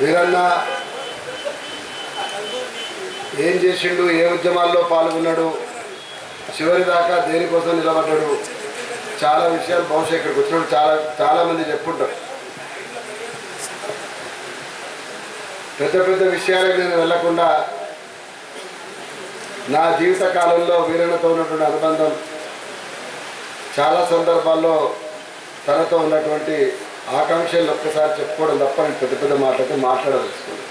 వీరన్న ఏం చేసిండు? ఏ ఉద్యమాల్లో పాల్గొన్నాడు? చివరి దాకా దేనికోసం నిలబడ్డాడు? చాలా విషయాలు బహుశా ఇక్కడికి వచ్చినప్పుడు చాలా చాలామంది చెప్పుంటారు. పెద్ద పెద్ద విషయాలకు నేను వెళ్ళకుండా నా జీవిత కాలంలో వీరన్నతో ఉన్నటువంటి అనుబంధం చాలా సందర్భాల్లో తనతో ఉన్నటువంటి ఆకాంక్షలు ఒక్కసారి చెప్పుకోవడం తప్ప నేను పెద్ద పెద్ద మాటలతో మాట్లాడదలుచుకున్నాను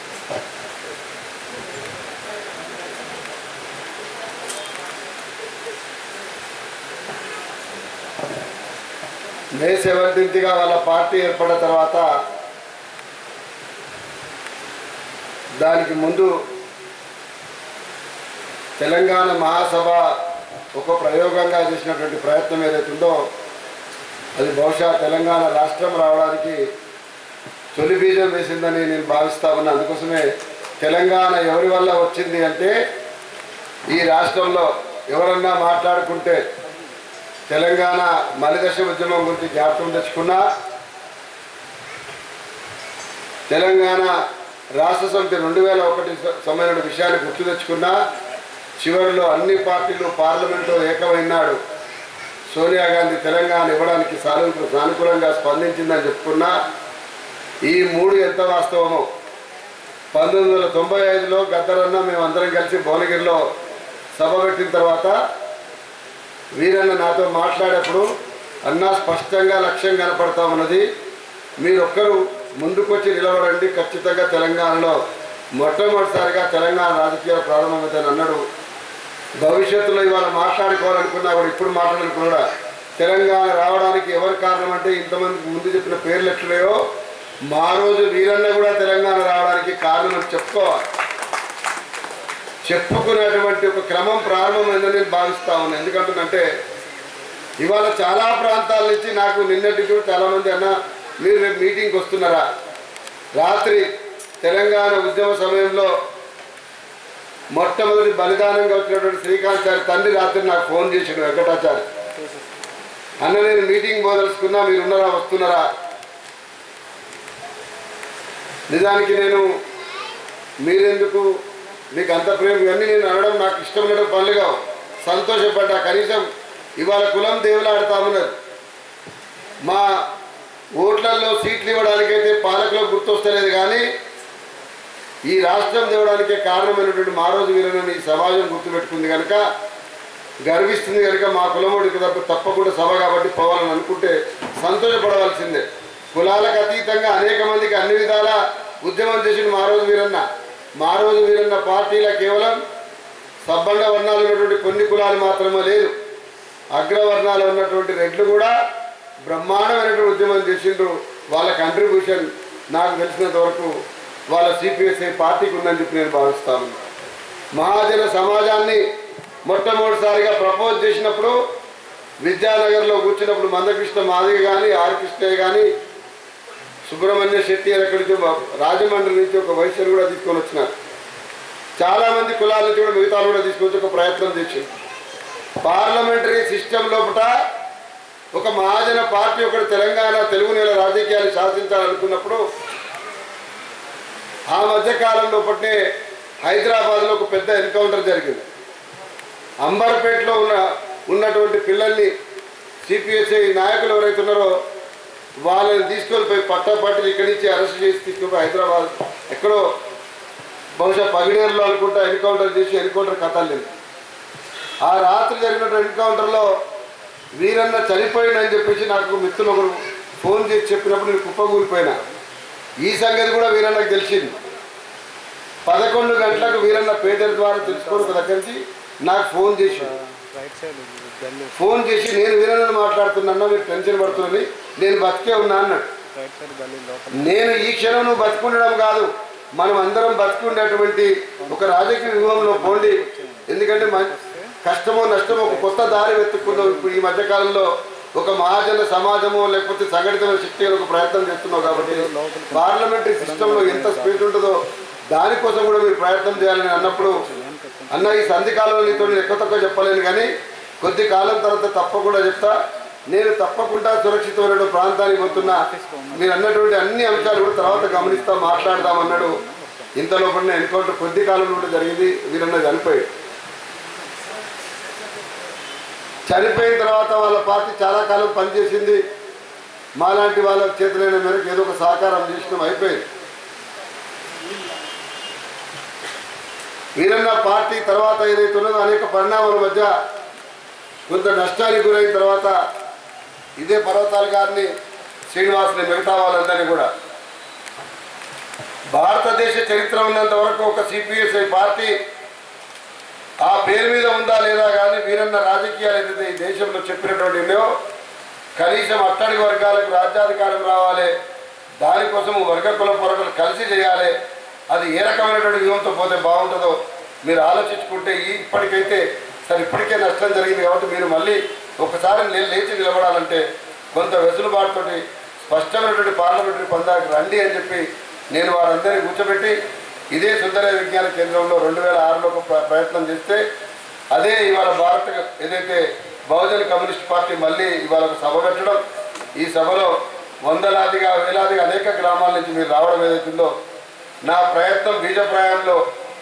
మే సెవెంటీన్త్గా వాళ్ళ పార్టీ ఏర్పడిన తర్వాత దానికి ముందు తెలంగాణ మహాసభ ఒక ప్రయోగంగా చేసినటువంటి ప్రయత్నం ఏదైతుందో అది బహుశా తెలంగాణ రాష్ట్రం రావడానికి తొలి బీజం వేసిందని నేను భావిస్తా ఉన్నా. అందుకోసమే తెలంగాణ ఎవరి వల్ల వచ్చింది అంటే ఈ రాష్ట్రంలో ఎవరన్నా మాట్లాడుకుంటే తెలంగాణ మలిదశ ఉద్యమం గురించి జ్ఞాపకం తెచ్చుకున్నా తెలంగాణ రాష్ట్ర సమితి రెండు వేల ఒకటి సమయంలో విషయాన్ని గుర్తు తెచ్చుకున్నా చివరిలో అన్ని పార్టీలు పార్లమెంట్లో ఏకమైనాడు. సోనియా గాంధీ తెలంగాణ ఇవ్వడానికి సానుకూ సానుకూలంగా స్పందించిందని చెప్పుకున్నా ఈ మూడు ఎంత వాస్తవమో. పంతొమ్మిది వందల తొంభై ఐదులో గద్దరన్న మేమందరం కలిసి భువనగిరిలో సభ పెట్టిన తర్వాత వీరన్న నాతో మాట్లాడేప్పుడు అన్నా స్పష్టంగా లక్ష్యం కనపడతా ఉన్నది మీరొక్కరు ముందుకొచ్చి నిలబడండి. ఖచ్చితంగా తెలంగాణలో మొట్టమొదటిసారిగా తెలంగాణ రాజకీయాలు ప్రారంభమవుతాయని అన్నాడు భవిష్యత్తులో ఇవాళ మాట్లాడుకోవాలనుకున్నా కూడా ఇప్పుడు మాట్లాడాలనుకున్నా తెలంగాణ రావడానికి ఎవరు కారణం అంటే ఇంతమంది ముందు చెప్పిన పేర్లు ఎట్లయో మా రోజు వీరన్న కూడా తెలంగాణ రావడానికి కారణం అని చెప్పుకోవాలి. చెప్పుకునేటువంటి ఒక క్రమం ప్రారంభమైందని నేను భావిస్తా ఉన్నాను ఎందుకంటుందంటే ఇవాళ చాలా ప్రాంతాల నుంచి నాకు నిన్నటి కూడా చాలామంది అన్న మీరు రేపు మీటింగ్కి వస్తున్నారా? రాత్రి తెలంగాణ ఉద్యమ సమయంలో మొట్టమొదటి బలిదానంగా వచ్చినటువంటి శ్రీకాంత్ గారి తండ్రి రాత్రి నాకు ఫోన్ చేశాడు వెంకటాచారి. అన్న నేను మీటింగ్ పోదలుచుకున్నా మీరు ఉన్నారా వస్తున్నారా? నిజానికి నేను మీరెందుకు మీకు అంత ప్రేమ ఇవన్నీ నేను అనడం నాకు ఇష్టమైన పనులుగా సంతోషపడ్డా కనీసం ఇవాళ కులం దేవులాడుతామన్నారు మా ఓట్లలో సీట్లు ఇవ్వడానికైతే పాలకులకు గుర్తొస్తలేదు కానీ ఈ రాష్ట్రం తేవడానికే కారణమైనటువంటి మారోజు వీరనని ఈ సమాజం గుర్తుపెట్టుకుంది కనుక గర్విస్తుంది కనుక మా కులముడికి తప్ప తప్పకుండా సభ కాబట్టి పోవాలని అనుకుంటే సంతోషపడవలసిందే. కులాలకు అతీతంగా అనేక మందికి అన్ని విధాల ఉద్యమం చేసిన మారోజు వీరన్న. మారోజు వీరన్న పార్టీల కేవలం సబ్బండ వర్ణాలు ఉన్నటువంటి కొన్ని కులాలు మాత్రమే లేదు. అగ్రవర్ణాలు ఉన్నటువంటి రెడ్లు కూడా బ్రహ్మాండమైనటువంటి ఉద్యమం చేసిండ్రు. వాళ్ళ కంట్రిబ్యూషన్ నాకు తెలిసినంత వరకు వాళ్ళ సిపిఎస్ఐ పార్టీకి ఉందని చెప్పి నేను భావిస్తాను. మహాజన సమాజాన్ని మొట్టమొదటిసారిగా ప్రపోజ్ చేసినప్పుడు విద్యానగర్లో కూర్చున్నప్పుడు మందకృష్ణ మాదిగ కానీ ఆర్కృష్ణయ్య కానీ సుబ్రహ్మణ్య శెట్టి అని ఎక్కడి రాజమండ్రి నుంచి ఒక వైశ్యులు కూడా తీసుకొని వచ్చినారు. చాలామంది కులాల నుంచి కూడా మిగతా కూడా తీసుకొచ్చి ఒక ప్రయత్నం చేసింది పార్లమెంటరీ సిస్టమ్ లోపల ఒక మహాజన పార్టీ ఒకటి తెలంగాణ తెలుగు నేల రాజకీయాలు శాసించాలనుకున్నప్పుడు ఆ మధ్య కాలంలో పట్టే హైదరాబాద్లో ఒక పెద్ద ఎన్కౌంటర్ జరిగింది. అంబర్పేటలో ఉన్న ఉన్నటువంటి పిల్లల్ని సిపిఎస్ఐ నాయకులు ఎవరైతే ఉన్నారో వాళ్ళని తీసుకొని పోయి పట్టపట్టి ఇక్కడి నుంచి అరెస్ట్ చేసి తీసుకుపోయి హైదరాబాద్ ఎక్కడో బహుశా పగిడేరులో అనుకుంటా ఎన్కౌంటర్ చేసి ఎన్కౌంటర్ కథలు ఆ రాత్రి జరిగిన ఎన్కౌంటర్లో వీరన్న చనిపోయిందని చెప్పేసి నాకు మిత్రులు ఒకరు ఫోన్ చేసి చెప్పినప్పుడు నేను కుప్పగూలిపోయినా ఈ సంగతి కూడా వీరన్నకు తెలిసింది. పదకొండు గంటలకు వీరన్న పేదల ద్వారా తెలుసుకొని ఒక దగ్గర నుంచి నాకు ఫోన్ చేసి ఫోన్ చేసి నేను వీరన్నను మాట్లాడుతున్నా మీరు టెన్షన్ పడుతుందని నేను బతికే ఉన్నా అన్నాడు. నేను ఈ క్షణం నువ్వు బతుకుండడం కాదు మనం అందరం బతుకుండేటువంటి ఒక రాజకీయ వ్యూహంలో పోండి. ఎందుకంటే కష్టమో నష్టమో ఒక కొత్త దారి వెతుక్కుందాం ఇప్పుడు ఈ మధ్యకాలంలో. ఒక మహాజన సమాజము లేకపోతే సంఘటితమైన శక్తి ఒక ప్రయత్నం చేస్తున్నావు కాబట్టి పార్లమెంటరీ సిస్టంలో ఎంత స్పీడ్ ఉంటుందో దానికోసం కూడా మీరు ప్రయత్నం చేయాలని అన్నప్పుడు అన్న ఈ సంధి కాలంలో నీతో ఎక్కువ తక్కువ చెప్పలేను కానీ కొద్ది కాలం తర్వాత తప్పకుండా చెప్తా. నేను తప్పకుండా సురక్షితమైన ప్రాంతానికి పోతున్నా. మీరు అన్నటువంటి అన్ని అంశాలు కూడా తర్వాత గమనిస్తా మాట్లాడదామన్నాడు ఇంతలో పడిన ఎన్కౌంటర్ కొద్ది కాలంలో కూడా జరిగింది. వీరన్న చనిపోయాడు. చనిపోయిన తర్వాత వాళ్ళ పార్టీ చాలా కాలం పనిచేసింది. మాలాంటి వాళ్ళ చేతులైన మేరకు ఏదో ఒక సహకారం చేసినాం అయిపోయింది. వీరన్న పార్టీ తర్వాత ఏదైతే ఉన్నదో అనేక పరిణామాల మధ్య కొంత నష్టానికి గురైన తర్వాత ఇదే పర్వతాల గారిని శ్రీనివాసుని మిగతా వాళ్ళందరినీ కూడా. భారతదేశ చరిత్ర ఉన్నంత వరకు ఒక సిపిఎస్ఐ పార్టీ ఆ పేరు మీద ఉందా లేదా కానీ వీరన్న రాజకీయాలు ఏదైతే ఈ దేశంలో చెప్పినటువంటి ఉన్నాయో కనీసం అట్టడి వర్గాలకు రాజ్యాధికారం రావాలి దానికోసం వర్గ కుల పొరగలు కలిసి చేయాలి అది ఏ రకమైనటువంటి వ్యూహంతో పోతే బాగుంటుందో మీరు ఆలోచించుకుంటే ఇప్పటికైతే సరే ఇప్పటికే నష్టం జరిగింది కాబట్టి మీరు మళ్ళీ ఒకసారి నేను లేచి నిలబడాలంటే కొంత వెసులుబాటుతోటి స్పష్టమైనటువంటి పార్లమెంటరీ పందానికి రండి అని చెప్పి నేను వారందరినీ కూర్చోబెట్టి ఇదే సుందర విజ్ఞాన కేంద్రంలో రెండు వేల ఆరులో ప్ర- ప్రయత్నం చేస్తే అదే ఇవాళ భారత ఏదైతే బహుజన కమ్యూనిస్ట్ పార్టీ మళ్ళీ ఇవాళ ఒక సభ పెట్టడం ఈ సభలో వందలాదిగా వేలాదిగా అనేక గ్రామాల నుంచి మీరు రావడం ఏదైతుందో నా ప్రయత్నం బీజప్రాయంలో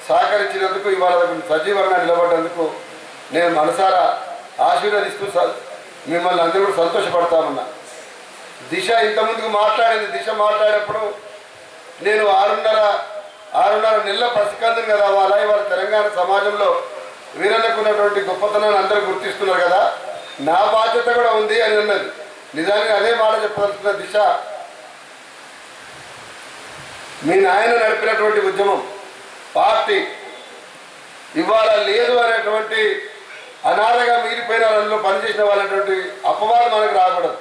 సహకరించినందుకు ఇవాళ సజీవంగా నిలబడ్డందుకు నేను మనసారా ఆశీర్వదిస్తూ స- మిమ్మల్ని అందరూ కూడా సంతోషపడతామన్నా దిశ ఇంతకుముందుకు మాట్లాడింది దిశ మాట్లాడేప్పుడు నేను ఆరున్నర ఆరున్నర నెలల పసికందుని కదా వాళ్ళ ఇవాళ తెలంగాణ సమాజంలో వీరన్నకున్నటువంటి గొప్పతనాన్ని అందరూ గుర్తిస్తున్నారు కదా? నా బాధ్యత కూడా ఉంది అని అన్నది. నిజానికి అదే మాట చెప్పదలుచుకున్న దిశ. మీ నాయన నడిపినటువంటి ఉద్యమం పార్టీ ఇవాళ లేదు అనేటువంటి అనాథగా మీరిపోయిన వాళ్ళలో పనిచేసిన వాళ్ళటువంటి అపవాదం మనకు రాకూడదు.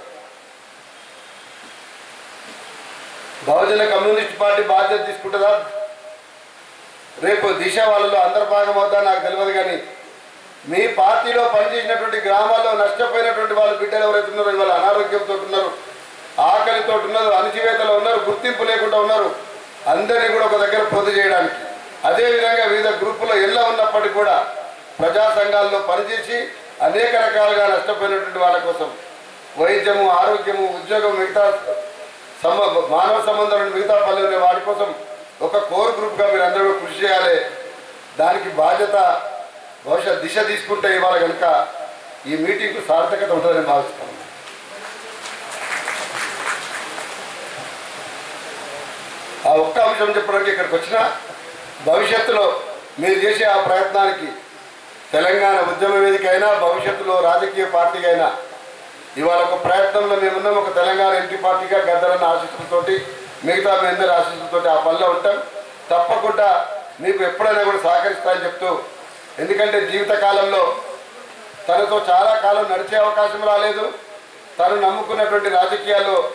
బహుజన కమ్యూనిస్ట్ పార్టీ బాధ్యత తీసుకుంటుందా? రేపు దిశ వాళ్ళలో అందరు భాగమవుతా నాకు తెలియదు కానీ మీ పార్టీలో పనిచేసినటువంటి గ్రామాల్లో నష్టపోయినటువంటి వాళ్ళ బిడ్డలు ఎవరైతే ఉన్నారో ఇవాళ అనారోగ్యంతో ఉన్నారు ఆకలితో ఉన్నారు అణచివేతలో ఉన్నారు గుర్తింపు లేకుండా ఉన్నారు అందరినీ కూడా ఒక దగ్గర పొందు చేయడానికి. అదేవిధంగా వివిధ గ్రూపులో ఎల్ల ఉన్నప్పటికీ కూడా ప్రజా సంఘాల్లో పనిచేసి అనేక రకాలుగా నష్టపోయినటువంటి వాళ్ళ కోసం వైద్యము ఆరోగ్యము ఉద్యోగం మిగతా సమ మానవ సంబంధాలను మిగతా పనులు ఉండే వాటి కోసం ఒక కోర్ గ్రూప్గా మీరు అందరూ కృషి చేయాలి. దానికి బాధ్యత బహుశా దిశ తీసుకుంటే ఇవాళ కనుక ఈ మీటింగ్కు సార్థకత ఉంటుందని భావిస్తాను ఆ ఒక్క అంశం చెప్పడానికి ఇక్కడికి వచ్చిన భవిష్యత్తులో మీరు చేసే ఆ ప్రయత్నానికి తెలంగాణ ఉద్యమ వేదిక అయినా భవిష్యత్తులో రాజకీయ పార్టీ అయినా ఇవాళ ఒక ప్రయత్నంలో మేమున్నాం. ఒక తెలంగాణ ఇంటి పార్టీగా గద్దరన్న ఆశీస్సులతోటి మిగతా మీ అందరి ఆశీస్సులతోటి ఆ పనిలో ఉంటాం. తప్పకుండా మీకు ఎప్పుడైనా కూడా సహకరిస్తానని చెప్తూ ఎందుకంటే జీవితకాలంలో తనతో చాలా కాలం నడిచే అవకాశం రాలేదు. తను నమ్ముకున్నటువంటి రాజకీయాల్లో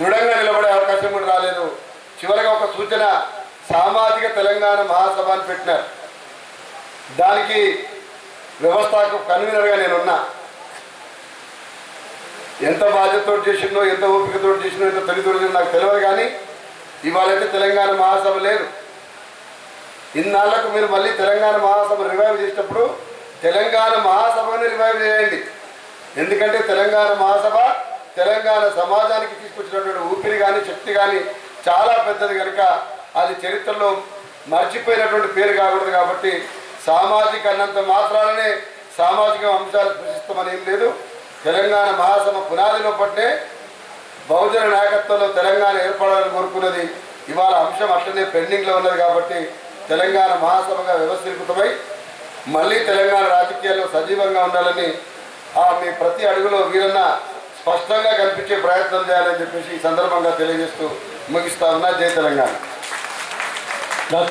దృఢంగా నిలబడే అవకాశం కూడా రాలేదు. చివరిగా ఒక సూచన సామాజిక తెలంగాణ మహాసభ అని పెట్టినారు. దానికి వ్యవస్థకు కన్వీనర్గా నేనున్నా. ఎంత బాధ్యతతో చేసిందో ఎంత ఓపికతో చేసిందో ఎంత తల్లిదండ్రులు నాకు తెలియదు కానీ ఇవాళైతే తెలంగాణ మహాసభ లేదు. ఇన్నాళ్ళకు మీరు మళ్ళీ తెలంగాణ మహాసభ రివైవ్ చేసేటప్పుడు తెలంగాణ మహాసభని రివైవ్ చేయండి. ఎందుకంటే తెలంగాణ మహాసభ తెలంగాణ సమాజానికి తీసుకొచ్చినటువంటి ఊపిరి కానీ శక్తి కానీ చాలా పెద్దది కనుక అది చరిత్రలో మర్చిపోయినటువంటి పేరు కాకూడదు కాబట్టి సామాజిక అన్నంత మాత్రాలనే సామాజిక అంశాలు సృష్టిస్తామని ఏం లేదు. తెలంగాణ మహాసభ పునాదిలో పట్టే బహుజన నాయకత్వంలో తెలంగాణ ఏర్పడాలని కోరుకున్నది. ఇవాళ అంశం అట్లనే పెండింగ్లో ఉన్నది కాబట్టి తెలంగాణ మహాసభగా వ్యవస్థీకృతమై మళ్ళీ తెలంగాణ రాజకీయాల్లో సజీవంగా ఉండాలని ఆ మీ ప్రతి అడుగులో వీరన్న స్పష్టంగా కనిపించే ప్రయత్నం చేయాలని చెప్పేసి ఈ సందర్భంగా తెలియజేస్తూ ముగిస్తా ఉన్నా. జై తెలంగాణ.